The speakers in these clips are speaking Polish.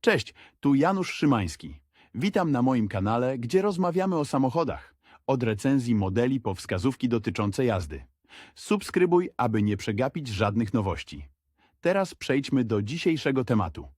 Cześć, tu Janusz Szymański. Witam na moim kanale, gdzie rozmawiamy o samochodach. Od recenzji modeli po wskazówki dotyczące jazdy. Subskrybuj, aby nie przegapić żadnych nowości. Teraz przejdźmy do dzisiejszego tematu.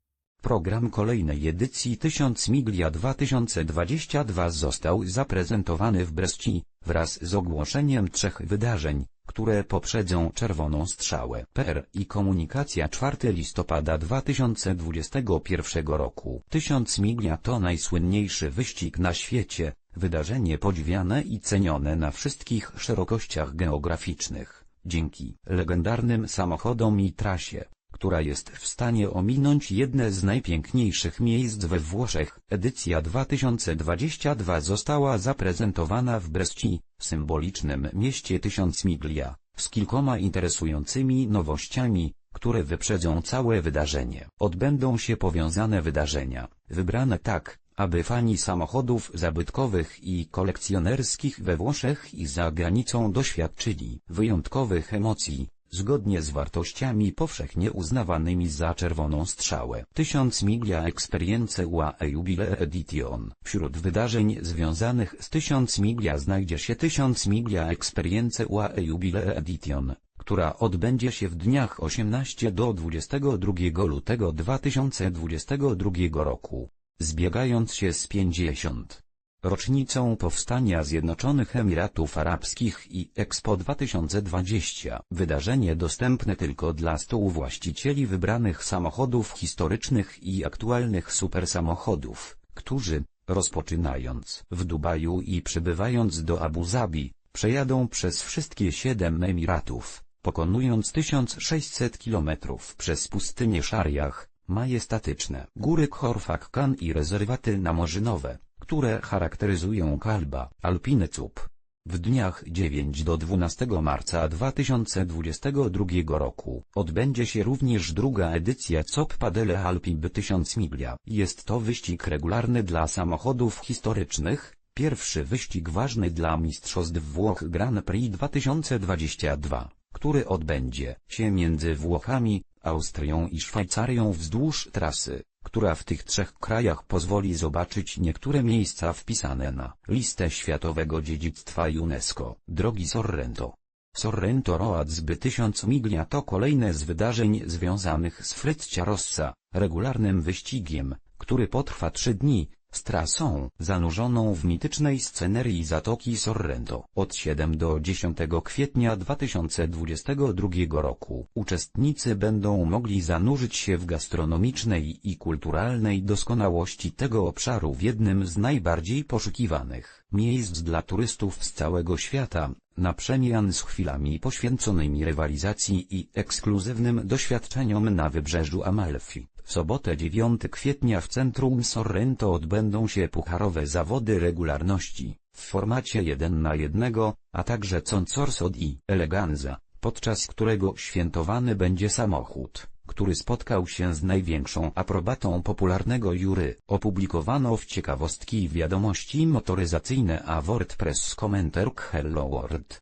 Program kolejnej edycji 1000 Miglia 2022 został zaprezentowany w Bresci, wraz z ogłoszeniem trzech wydarzeń, które poprzedzą Czerwoną Strzałę. PR i komunikacja 4 listopada 2021 roku. 1000 Miglia to najsłynniejszy wyścig na świecie, wydarzenie podziwiane i cenione na wszystkich szerokościach geograficznych, dzięki legendarnym samochodom i trasie która jest w stanie ominąć jedne z najpiękniejszych miejsc we Włoszech. Edycja 2022 została zaprezentowana w Bresci, symbolicznym mieście Tysiąc Miglia, z kilkoma interesującymi nowościami, które wyprzedzą całe wydarzenie. Odbędą się powiązane wydarzenia, wybrane tak, aby fani samochodów zabytkowych i kolekcjonerskich we Włoszech i za granicą doświadczyli wyjątkowych emocji, zgodnie z wartościami powszechnie uznawanymi za czerwoną strzałę. 1000 Miglia Experience UAE Jubilee Edition. Wśród wydarzeń związanych z 1000 Miglia znajdzie się 1000 Miglia Experience UAE Jubilee Edition, która odbędzie się w dniach 18 do 22 lutego 2022 roku, zbiegając się z 50 rocznicą powstania Zjednoczonych Emiratów Arabskich i Expo 2020. Wydarzenie dostępne tylko dla 100 właścicieli wybranych samochodów historycznych i aktualnych supersamochodów, którzy, rozpoczynając w Dubaju i przybywając do Abu Zabi, przejadą przez wszystkie siedem Emiratów, pokonując 1600 kilometrów przez pustynię Szariach, majestatyczne góry Khorfakkan i rezerwaty namorzynowe które charakteryzują Kalba, Alpiny Cup. W dniach 9 do 12 marca 2022 roku odbędzie się również druga edycja COP Padele Alpin 1000 Miglia. Jest to wyścig regularny dla samochodów historycznych, pierwszy wyścig ważny dla Mistrzostw Włoch Grand Prix 2022, który odbędzie się między Włochami, Austrią i Szwajcarią wzdłuż trasy która w tych trzech krajach pozwoli zobaczyć niektóre miejsca wpisane na listę Światowego Dziedzictwa UNESCO. Drogi Sorrento. Sorrento Road zby 1000 miglia to kolejne z wydarzeń związanych z Frecciarossa, regularnym wyścigiem, który potrwa trzy dni, z trasą zanurzoną w mitycznej scenerii Zatoki Sorrento. Od 7 do 10 kwietnia 2022 roku uczestnicy będą mogli zanurzyć się w gastronomicznej i kulturalnej doskonałości tego obszaru w jednym z najbardziej poszukiwanych miejsc dla turystów z całego świata, na przemian z chwilami poświęconymi rywalizacji i ekskluzywnym doświadczeniom na wybrzeżu Amalfi. W sobotę 9 kwietnia w centrum Sorrento odbędą się pucharowe zawody regularności, w formacie 1 na 1, a także Concorsod i Eleganza, podczas którego świętowany będzie samochód, który spotkał się z największą aprobatą popularnego jury. Opublikowano w ciekawostki wiadomości motoryzacyjne a WordPress komentarz Hello World.